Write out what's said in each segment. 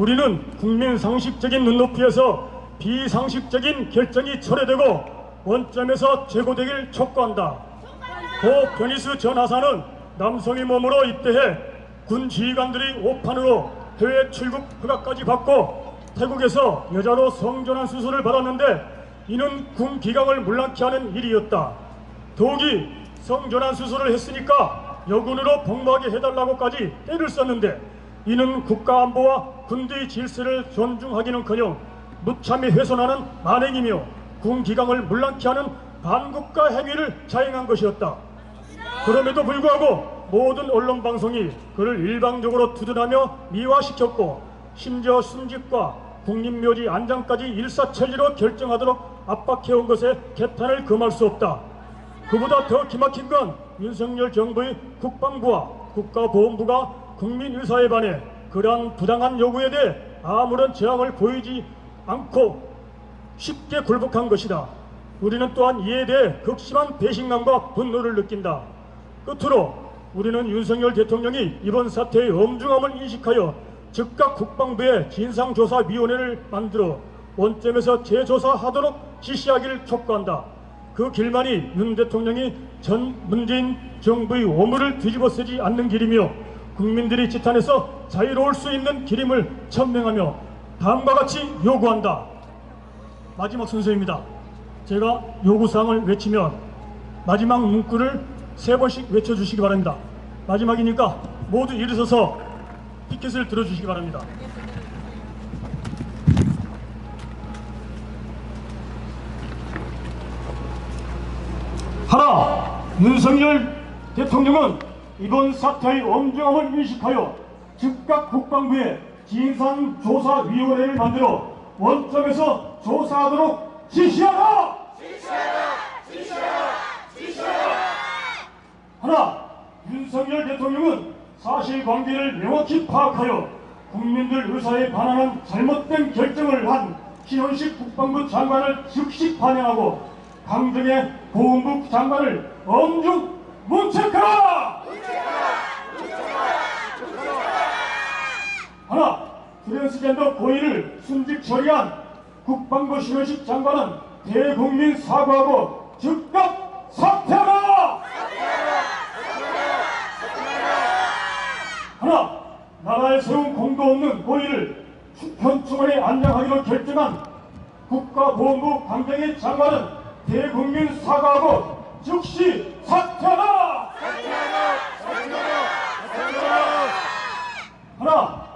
우리는 국민 상식적인 눈높이에서 비상식적인 결정이 철회되고 원점에서 제고되길 촉구한다. 고 변희수 전 하사는 남성의 몸으로 입대해 군 지휘관들이 오판으로 해외 출국 허가까지 받고 태국에서 여자로 성전환 수술을 받았는데 이는 군 기강을 물랑케 하는 일이었다. 더욱이 성전환 수술을 했으니까 여군으로 복무하게 해달라고까지 때를 썼는데 이는 국가안보와 군대의 질서를 존중하기는커녕 무참히 훼손하는 만행이며 군 기강을 물랑케 하는 반국가 행위를 자행한 것이었다. 그럼에도 불구하고 모든 언론 방송이 그를 일방적으로 두둔하며 미화시켰고 심지어 순직과 국립묘지 안장까지 일사천리로 결정하도록 압박해온 것에 개탄을 금할 수 없다. 그보다 더 기막힌 건 윤석열 정부의 국방부와 국가보훈부가 국민의사에 반해 그러한 부당한 요구에 대해 아무런 저항을 보이지 않고 쉽게 굴복한 것이다. 우리는 또한 이에 대해 극심한 배신감과 분노를 느낀다. 끝으로 우리는 윤석열 대통령이 이번 사태의 엄중함을 인식하여 즉각 국방부에 진상조사위원회를 만들어 원점에서 재조사하도록 지시하기를 촉구한다. 그 길만이 윤 대통령이 전 문재인 정부의 오물을 뒤집어 쓰지 않는 길이며 국민들이 지탄에서 자유로울 수 있는 길임을 천명하며 다음과 같이 요구한다. 마지막 순서입니다. 제가 요구사항을 외치면 마지막 문구를 세 번씩 외쳐주시기 바랍니다. 마지막이니까 모두 일어서서 피켓을 들어주시기 바랍니다. 하나, 윤석열 대통령은 이번 사태의 엄중함을 인식하여 즉각 국방부에 진상조사위원회를 만들어 원점에서 조사하도록 지시하라! 하나, 윤석열 대통령은 사실관계를 명확히 파악하여 국민들 의사에 반하는 잘못된 결정을 한 신원식 국방부 장관을 즉시 반영하고 강정의 보훈부 장관을 엄중 문책하라! 하나, 트랜스젠더 고의를 순직 처리한 국방부 신원식 장관은 대국민 사과하고 즉각 사퇴하라! 하나, 나라에 세운 공도 없는 고의를 현충원에 안장하기로 결정한 국가보훈부 강정희 장관은 대국민 사과하고 즉시 사퇴하라! 하나,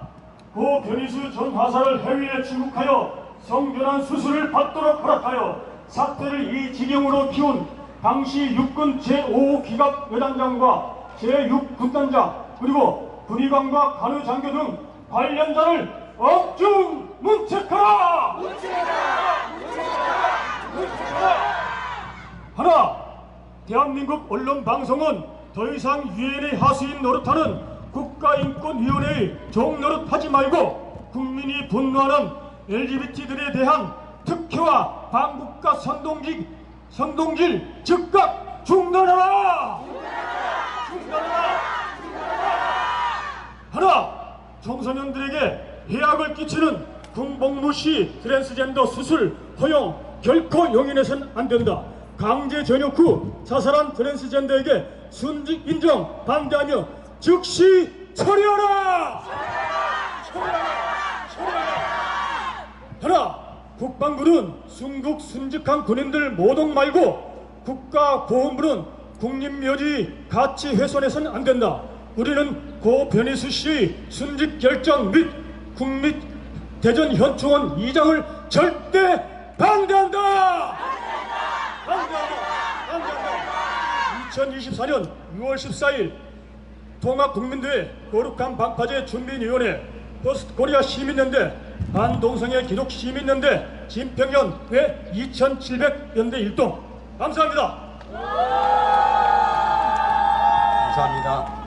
고 변희수 전 하사를 해외에 출국하여 성전환 수술을 받도록 허락하여 사태를 이 지경으로 키운 당시 육군 제5 기갑 여단장과 제6 군단장 그리고 군의관과 간우장교 등 관련자를 엄중 문책하라! 하나, 대한민국 언론 방송은 더 이상 유엔의 하수인 노릇하는 국가인권위원회의 종노릇하지 말고 국민이 분노하는 LGBT들에 대한 특혜와 반국가 선동질, 선동질 즉각 중단하라! 중단하라! 하나, 청소년들에게 해악을 끼치는 군복무시 트랜스젠더 수술 허용 결코 용인해서는 안 된다. 강제 전역 후 자살한 트랜스젠더에게 순직 인정 반대하며 즉시 처리하라! 하나, 국방부는 순국 순직한 군인들 모독 말고 국가보훈부는 국립묘지 가치 훼손해서는 안 된다. 우리는 고 변희수 씨의 순직 결정 및 국립 대전 현충원 이장을 절대 반대한다. 반대한다. 반대한다. 2024년 6월 14일 통합국민대회 거룩한 방파제 준비위원회 포스트코리아 시민연대 반동성애 기독 시민연대 진평연회 2700연대 일동 감사합니다. 감사합니다.